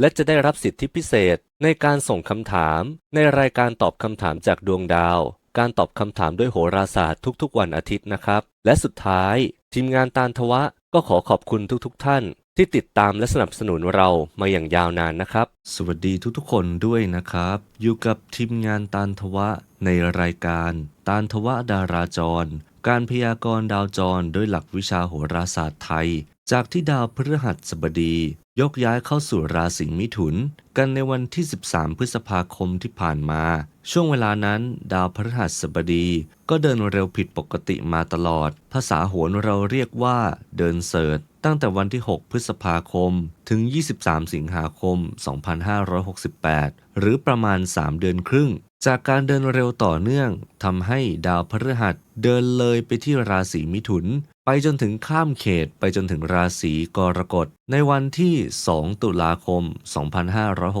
และจะได้รับสิทธิพิเศษในการส่งคำถาม ในรายการตอบคำถามจากดวงดาว การตอบคำถามด้วยโหราศาสตร์ทุกๆ วันอาทิตย์นะครับ และสุดท้าย ทีมงานตาลทวะก็ขอขอบคุณทุกๆ ท่าน ที่ติดตามและสนับสนุนเรามาอย่างยาวนานนะครับ สวัสดีทุกๆ คนด้วยนะครับ อยู่กับทีมงานตาลทวะในรายการตาลทวะดาราจร การพยากรณ์ดาวจรด้วยหลักวิชาโหราศาสตร์ไทย จากที่ดาวพฤหัสบดียกย้ายเข้าสู่ราศีมิถุน กันในวันที่ 13 พฤษภาคมที่ผ่านมา ช่วงเวลานั้น ดาวพฤหัสบดีก็เดินเร็วผิดปกติมาตลอด ภาษาโหรเราเรียกว่าเดินเสิร์ชตั้งแต่วันที่ 6 พฤษภาคม ถึง 23 สิงหาคม 2568 หรือประมาณ 3 เดือนครึ่ง จากการเดินเร็วต่อเนื่องทำให้ดาวพฤหัสเดินเลยไปที่ราศีมิถุน ไปจนถึงข้ามเขตไปจนถึงราศีกรกฎในวันที่ 2 ตุลาคม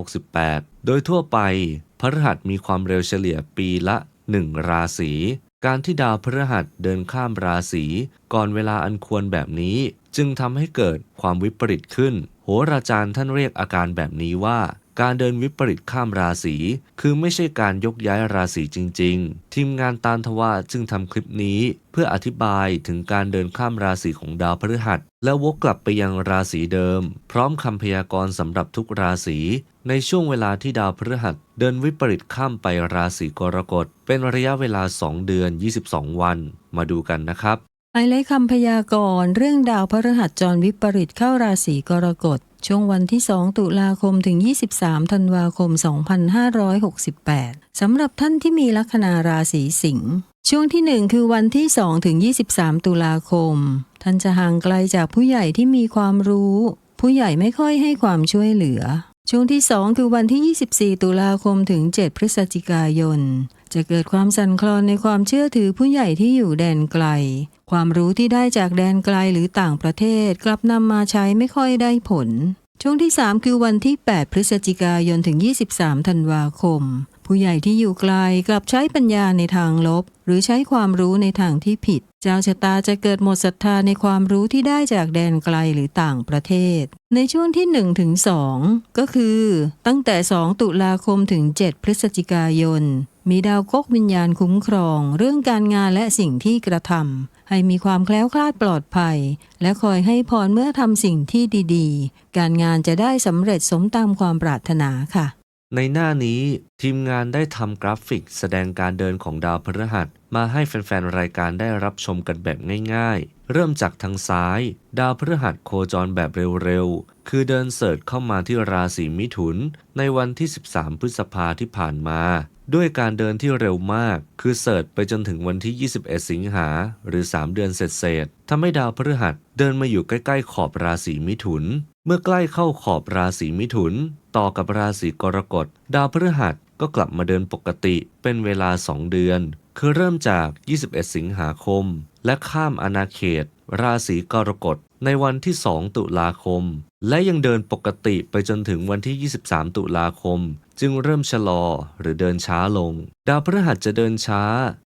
2568 โดยทั่วไปพฤหัสมีความเร็วเฉลี่ยปีละ 1 ราศี การที่ดาวพฤหัสเดินข้ามราศีก่อนเวลาอันควรแบบนี้ จึงทำให้เกิดความวิปริตขึ้น โหราจารย์ท่านเรียกอาการแบบนี้ว่า การเดินวิปริตข้ามราศี คือไม่ใช่การยกย้ายราศีจริง ๆ ทีมงานตาลทวะจึงทำคลิปนี้เพื่ออธิบายถึงการเดินข้ามราศีของดาวพฤหัส แล้ววกกลับไปยังราศีเดิม พร้อมคำพยากรณ์สำหรับทุกราศีในช่วงเวลาที่ดาวพฤหัสเดินวิปริตข้ามไปราศีกรกฎเป็นระยะเวลา 2 เดือน 22 วัน มาดูกันนะครับไฮไลท์คำพยากรณ์เรื่องดาวพฤหัสจรวิปริตเข้าราศีกรกฎ ช่วงวันที่ 2 ตุลาคมถึง 23 ธันวาคม 2568 สำหรับท่านที่มีลัคนาราศีสิงห์ ช่วงที่ 1 คือวันที่ 2 ถึง 23 ตุลาคม ท่านจะห่างไกลจากผู้ใหญ่ที่มีความรู้ ผู้ใหญ่ไม่ค่อยให้ความช่วยเหลือ ช่วงที่ 2 คือวันที่ 24 ตุลาคมถึง 7 พฤศจิกายน จะเกิดความสั่นคลอนในความเชื่อถือผู้ใหญ่ที่อยู่แดนไกล ความรู้ที่ได้จากแดนไกลหรือต่างประเทศกลับนำมาใช้ไม่ค่อยได้ผล ช่วงที่ 3 คือวันที่ 8 พฤศจิกายนถึง 23 ธันวาคม ผู้ใหญ่ที่อยู่ไกลกลับใช้ปัญญาในทางลบ หรือใช้ความรู้ในทางที่ผิด เจ้าชะตาจะเกิดหมดศรัทธาในความรู้ที่ได้จากแดนไกลหรือต่างประเทศ ในช่วงที่1ถึง2ก็คือ ตั้งแต่ 2 ตุลาคมถึง 7 พฤศจิกายน มีดาวกกวิญญาณคุ้มครอง เรื่องการงานและสิ่งที่กระทำให้มีความแคล้วคลาดปลอดภัย และคอยให้พรเมื่อทำสิ่งที่ดีๆ การงานจะได้สำเร็จสมตามความปรารถนาค่ะ ในหน้านี้ทีมงานได้ทำกราฟิก แสดงการเดินของดาวพฤหัส มาให้แฟนๆรายการได้รับชมกันแบบง่าย ๆ เริ่มจากทางซ้าย ดาวพฤหัสโคจรแบบเร็วๆ คือเดินเสิร์ชเข้ามาที่ราศีมิถุน ในวันที่ 13 พฤษภาที่ผ่านมา ด้วยการเดินที่เร็วมาก คือเสิร์ชไปจนถึงวันที่ 21 สิงหา หรือ 3 เดือนเศษๆทำให้ดาวพฤหัสเดินมาอยู่ใกล้ ๆ ขอบราศีมิถุน เมื่อใกล้เข้าขอบราศีมิถุน ต่อกับราศีกรกฎ ดาวพฤหัสก็กลับมาเดินปกติเป็นเวลา 2 เดือน คือเริ่มจาก 21 สิงหาคม และข้ามอาณาเขต ราศีกรกฎในวันที่ 2 ตุลาคม และยังเดินปกติไปจนถึงวันที่ 23 ตุลาคม จึงเริ่มชะลอหรือเดินช้าลง ดาวพฤหัสจะเดินช้า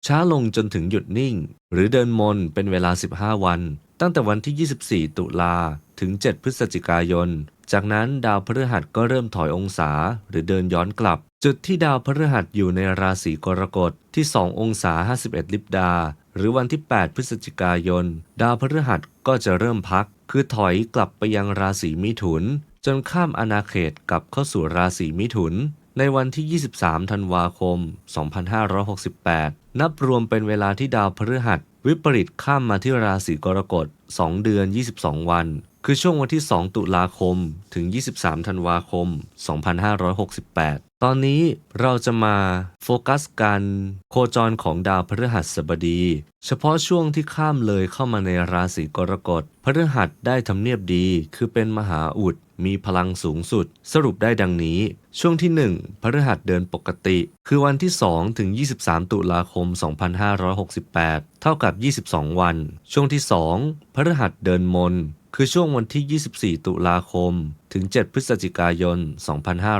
ช้าลงจนถึงหยุดนิ่ง หรือเดินมนเป็นเวลา 15 วัน ตั้งแต่วันที่ 24 ตุลาถึง 7 พฤศจิกายน จากนั้นดาวพฤหัสก็เริ่มถอยองศาหรือเดินย้อนกลับ จุดที่ดาวพฤหัสอยู่ในราศีกรกฎที่ 2 องศา 51 ลิบดา หรือวันที่ 8 พฤศจิกายน ดาวพฤหัสก็จะเริ่มพัก คือถอยกลับไปยังราศีมิถุน จนข้ามอาณาเขตกลับเข้าสู่ราศีมิถุน ในวันที่ 23 ธันวาคม 2568 นับรวมเป็นเวลาที่ดาวพฤหัส วิปริตข้ามมาที่ราศีกรกฎ 2 เดือน 22 วัน คือช่วงวันที่ 2 ตุลาคม ถึง 23 ธันวาคม 2568 ตอนนี้เราจะมาโฟกัสการโคจรของดาวพฤหัสบดี เฉพาะช่วงที่ข้ามเลยเข้ามาในราศีกรกฎพฤหัสได้ทำเนียบดี คือเป็นมหาอุดมีพลังสูงสุด สรุปได้ดังนี้ ช่วงที่ 1 พฤหัสเดินปกติ คือวันที่ 2 ถึง 23 ตุลาคม 2568 เท่ากับ 22 วัน ช่วงที่ 2 พฤหัสเดินมน คือช่วงวันที่ 24 ตุลาคม ถึง 7 พฤศจิกายน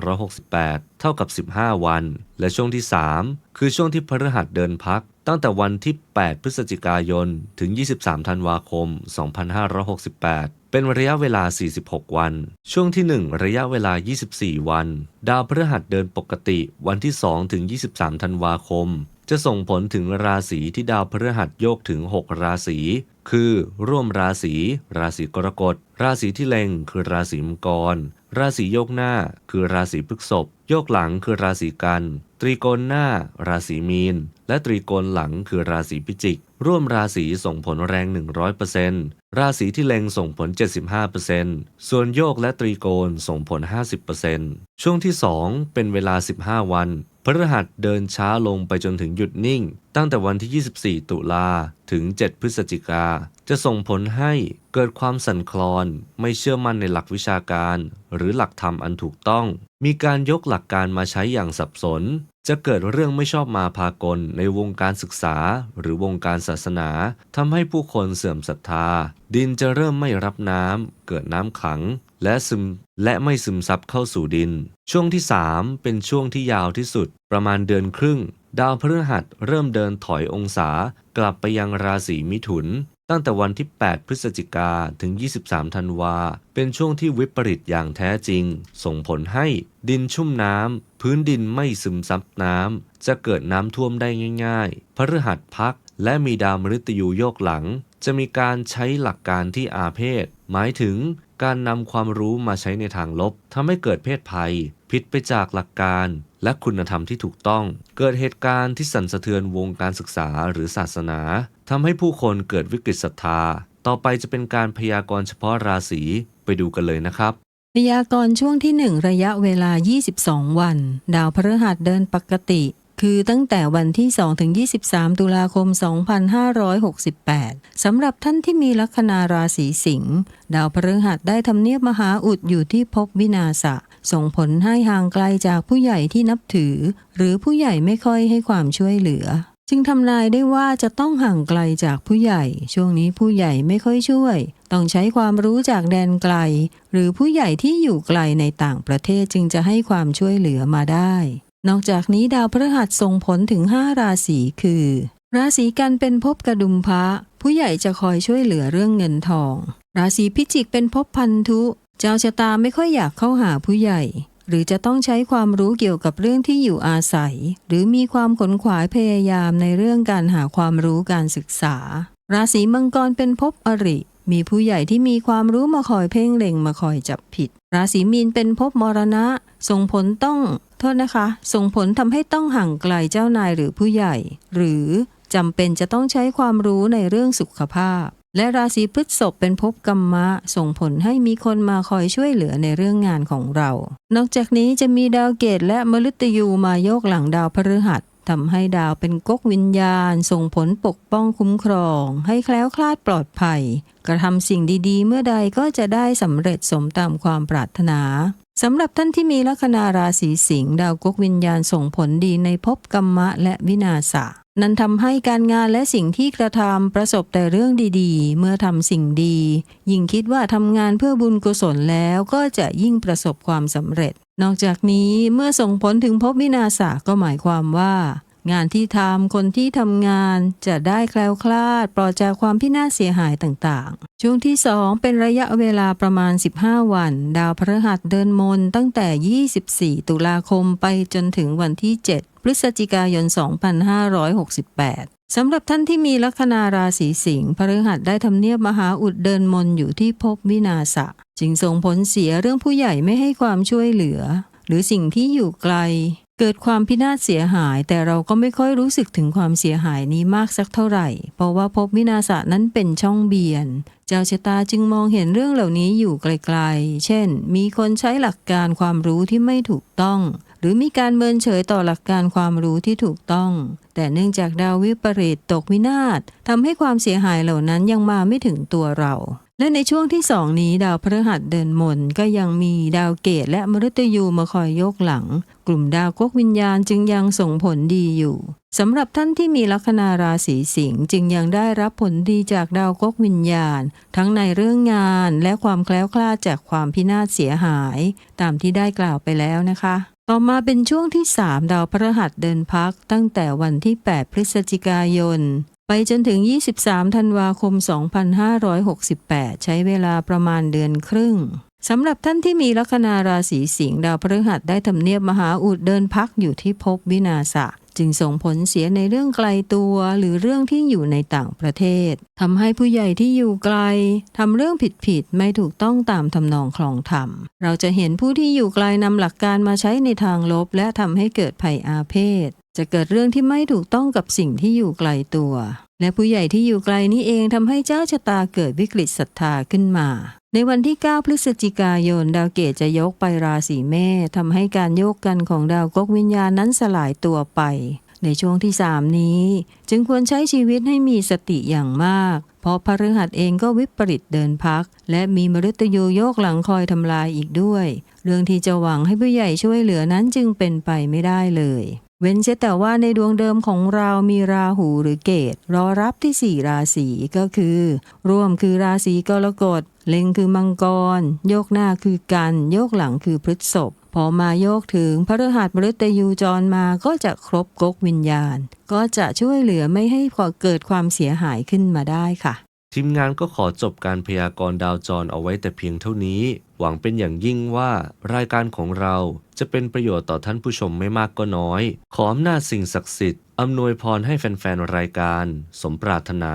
2568 เท่ากับ 15 วัน และช่วงที่ 3 คือช่วงที่พฤหัสเดินพัก ตั้งแต่วันที่ 8 พฤศจิกายน ถึง 23 ธันวาคม 2568เป็นระยะเวลา 46 วัน ช่วงที่ 1 ระยะเวลา 24 วัน ดาวพฤหัสเดินปกติวันที่ 2 ถึง 23 ธันวาคม จะส่งผลถึงราศีที่ดาวพฤหัสโยกถึง 6 ราศี คือร่วมราศี ราศีกรกฎ ราศีที่เล็งคือราศีมังกร ราศีโยกหน้าคือราศีพฤษภ โยกหลังคือราศีกัน ตรีโกณหน้า ราศีมีน และตรีโกณหลังคือราศีพิจิก ร่วมราศีส่งผลแรง 100%ราศีที่เล็งส่งผล 75%ส่วนโยกและตรีโกณส่งผล 50%ช่วงที่ 2 เป็นเวลา 15 วัน พฤหัสเดินช้าลงไปจนถึงหยุดนิ่ง ตั้งแต่วันที่ 24 ตุลาถึง 7 พฤศจิกา จะส่งผลให้เกิดความสั่นคลอน ไม่เชื่อมั่นในหลักวิชาการ หรือหลักธรรมอันถูกต้อง มีการยกหลักการมาใช้อย่างสับสน จะเกิดเรื่องไม่ชอบมาพากลในวงการศึกษา หรือวงการศาสนาทำให้ผู้คนเสื่อมศรัทธา ดินจะเริ่มไม่รับน้ำเกิดน้ำขัง และซึมและไม่ซึมซับเข้าสู่ดิน ช่วงที่ 3 เป็นช่วงที่ยาวที่สุด ประมาณเดือนครึ่ง ดาวพฤหัสเริ่มเดินถอยองศา กลับไปยังราศีมิถุน ตั้งแต่วันที่ 8 พฤศจิกาถึง 23 ธันวา เป็นช่วงที่วิปริตอย่างแท้จริง ส่งผลให้ดินชุ่มน้ำพื้นดินไม่ซึมซับน้ำจะเกิดน้ำท่วมได้ง่าย ๆ พฤหัสพักและมีดาวมฤตยูโยกหลัง จะมีการใช้หลักการที่อาเพศ หมายถึงการนำความรู้มาใช้ในทางลบทำให้เกิดเพศภัย ผิดไปจากหลักการและคุณธรรมที่ถูกต้อง เกิดเหตุการณ์ที่สั่นสะเทือนวงการศึกษาหรือศาสนาทำให้ผู้คนเกิดวิกฤตศรัทธา ต่อไปจะเป็นการพยากรณ์เฉพาะราศีไปดูกันเลยนะครับพยากรณ์ช่วงที่ 1 ระยะเวลา 22 วัน ดาวพฤหัสเดินปกติ คือตั้งแต่วันที่ 2 ถึง 23 ตุลาคม 2568 สำหรับท่านที่มีลัคนาราศีสิงห์ดาวพฤหัสได้ทำเนียบมหาอุดอยู่ที่ภพวินาศะส่งผลให้ห่างไกลจากผู้ใหญ่ที่นับถือ หรือผู้ใหญ่ไม่ค่อยให้ความช่วยเหลือ จึงทำนายได้ว่าจะต้องห่างไกลจากผู้ใหญ่ ช่วงนี้ผู้ใหญ่ไม่ค่อยช่วย ต้องใช้ความรู้จากแดนไกล หรือผู้ใหญ่ที่อยู่ไกลในต่างประเทศจึงจะให้ความช่วยเหลือมาได้ นอกจากนี้ดาวพฤหัสส่งผลถึง 5 ราศีคือ ราศีกันเป็นภพกระดุมพระผู้ใหญ่จะคอยช่วยเหลือเรื่องเงินทอง ราศีพิจิกเป็นภพพันธุ เจ้าชะตาไม่ค่อยอยากเข้าหาผู้ใหญ่ หรือจะต้องใช้ความรู้เกี่ยวกับเรื่องที่อยู่อาศัย หรือมีความขนขวายพยายามในเรื่องการหาความรู้การศึกษา ราศีมังกรเป็นภพอริ มีผู้ใหญ่ที่มีความรู้มาคอยเพ่งเล็งมาคอยจับผิด ราศีมีนเป็นภพมรณะ ส่งผลต้อง โทษนะคะ ส่งผลทำให้ต้องห่างไกลเจ้านายหรือผู้ใหญ่ หรือจำเป็นจะต้องใช้ความรู้ในเรื่องสุขภาพ และราศีพฤษภเป็นภพกรรมะ ส่งผลให้มีคนมาคอยช่วยเหลือในเรื่องงานของเรา นอกจากนี้จะมีดาวเกตและมฤตยูมาโยกหลังดาวพฤหัส ทำให้ดาวเป็นก๊กวิญญาณ ส่งผลปกป้องคุ้มครอง ให้แคล้วคลาดปลอดภัย กระทำสิ่งดีๆ เมื่อใดก็จะได้สำเร็จสมตามความปรารถนาสำหรับท่านที่มีลัคนาราศีสิงห์ดาวก๊กวิญญาณส่งผลดีในภพกรรมะและวินาศะนั้นทำให้การงานและสิ่งที่กระทำประสบแต่เรื่องดีๆ เมื่อทำสิ่งดี ยิ่งคิดว่าทำงานเพื่อบุญกุศลแล้วก็จะยิ่งประสบความสำเร็จ นอกจากนี้เมื่อส่งผลถึงภพวินาศก็หมายความว่า งานที่ทำคนที่ทำงานจะได้แคล้วคลาด ปลอดจากความพินาศเสียหายต่างๆ ช่วงที่ 2 เป็นระยะเวลาประมาณ 15 วัน ดาวพฤหัสเดินมนตั้งแต่ 24 ตุลาคมไปจนถึงวันที่ 7 พฤศจิกายน 2568สำหรับท่านที่มีลัคนาราศีสิงห์พฤหัสได้ทำเนียบมหาอุดเดินมนอยู่ที่ภพวินาศจึงส่งผลเสียเรื่องผู้ใหญ่ไม่ให้ความช่วยเหลือ หรือสิ่งที่อยู่ไกล เกิดความพินาศเสียหายแต่เราก็ไม่ค่อยรู้สึกถึงความเสียหายนี้มากสักเท่าไหร่ เพราะว่าภพวินาศะนั้นเป็นช่องเบียน เจ้าชะตาจึงมองเห็นเรื่องเหล่านี้อยู่ไกลๆ เช่น มีคนใช้หลักการความรู้ที่ไม่ถูกต้อง หรือมีการเมินเฉยต่อหลักการความรู้ที่ถูกต้อง แต่เนื่องจากดาววิปริตตกวินาศทำให้ความเสียหายเหล่านั้นยังมาไม่ถึงตัวเรา และในช่วงที่สองนี้ดาวพฤหัสเดินมนก็ยังมีดาวเกตและมฤตยูมาคอยยกหลัง กลุ่มดาวกกวิญญาณจึงยังส่งผลดีอยู่สำหรับท่านที่มีลัคนาราศีสิงห์จึงยังได้รับผลดีจากดาวกกวิญญาณ ทั้งในเรื่องงานและความแคล้วคลาดจากความพินาศเสียหาย ตามที่ได้กล่าวไปแล้วนะคะ ต่อมาเป็นช่วงที่ 3 ดาวพฤหัสเดินพักตั้งแต่วันที่ 8 พฤศจิกายน ไปจนถึง 23 ธันวาคม 2568 ใช้เวลาประมาณเดือนครึ่งสำหรับท่านที่มีลัคนาราศีสิงห์ดาวพฤหัสได้ทำเนียบมหาอุดเดินพักอยู่ที่ภพวินาศ จึงส่งผลเสียในเรื่องไกลตัวหรือเรื่องที่อยู่ในต่างประเทศทำให้ผู้ใหญ่ที่อยู่ไกลทำเรื่องผิดๆไม่ถูกต้องตามทำนองคลองธรรม เราจะเห็นผู้ที่อยู่ไกลนำหลักการมาใช้ในทางลบ และทำให้เกิดภัยอาเพศจะเกิดเรื่องที่ไม่ถูกต้องกับสิ่งที่อยู่ไกลตัว และผู้ใหญ่ที่อยู่ไกลนี้เองทำให้เจ้าชะตาเกิดวิกฤตศรัทธาขึ้นมา ในวันที่ 9 พฤศจิกายน ดาวเกตจะยกไปราศีเมษทำให้การโยกกันของดาวกกวิญญาณนั้นสลายตัวไป ในช่วงที่ 3 นี้ จึงควรใช้ชีวิตให้มีสติอย่างมาก เพราะพฤหัสเองก็วิปริตเดินพัก และมีมฤตยูโยกหลังคอยทำลายอีกด้วย เรื่องที่จะหวังให้ผู้ใหญ่ช่วยเหลือนั้นจึงเป็นไปไม่ได้เลย เว้นเสียแต่ว่าในดวงเดิมของเรามีราหูหรือเกตรอรับที่สี่ราศีก็คือ ร่วมคือราศีกรกฎเล็งคือมังกร โยกหน้าคือกัน โยกหลังคือพฤษภพอมาโยกถึงพระฤหัสมฤตยูจรมาก็จะครบกกวิญญาณ ก็จะช่วยเหลือไม่ให้พอเกิดความเสียหายขึ้นมาได้ค่ะ ทีมงานก็ขอจบการพยากรณ์ดาวจรเอาไว้แต่เพียงเท่านี้ หวังเป็นอย่างยิ่งว่ารายการของเราจะเป็นประโยชน์ต่อท่านผู้ชมไม่มากก็น้อย ขออำนาจสิ่งศักดิ์สิทธิ์อำนวยพรให้แฟนๆ รายการ สมปรารถนา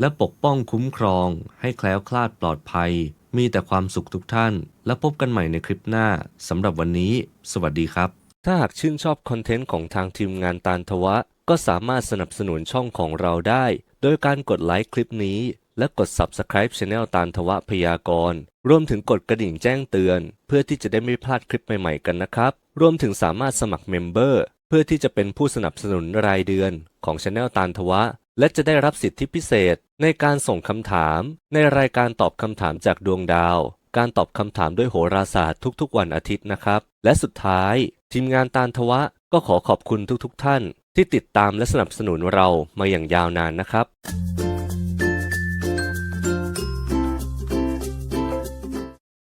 และปกป้องคุ้มครอง ให้แคล้วคลาดปลอดภัย มีแต่ความสุขทุกท่าน และพบกันใหม่ในคลิปหน้าสำหรับวันนี้ สวัสดีครับ ถ้าหากชื่นชอบคอนเทนต์ของทางทีมงานตาลทวะ ก็สามารถสนับสนุนช่องของเราได้ โดยการกดไลค์คลิปนี้ และกด Subscribe Channel ตาลทวะพยากรณ์ รวมถึงกดกระดิ่งแจ้งเตือน เพื่อที่จะได้ไม่พลาดคลิปใหม่ๆกันนะครับ รวมถึงสามารถสมัครเมมเบอร์เพื่อที่จะเป็นผู้สนับสนุนรายเดือนของ Channel ตาลทวะ และจะได้รับสิทธิพิเศษ ในการส่งคำถาม ในรายการตอบคำถามจากดวงดาว การตอบคำถามด้วยโหราศาสตร์ทุกๆ วันอาทิตย์นะครับ และสุดท้าย ทีมงานตาลทวะ ก็ขอขอบคุณทุกๆ ท่าน ที่ติดตามและสนับสนุนเรามาอย่างยาวนานนะครับ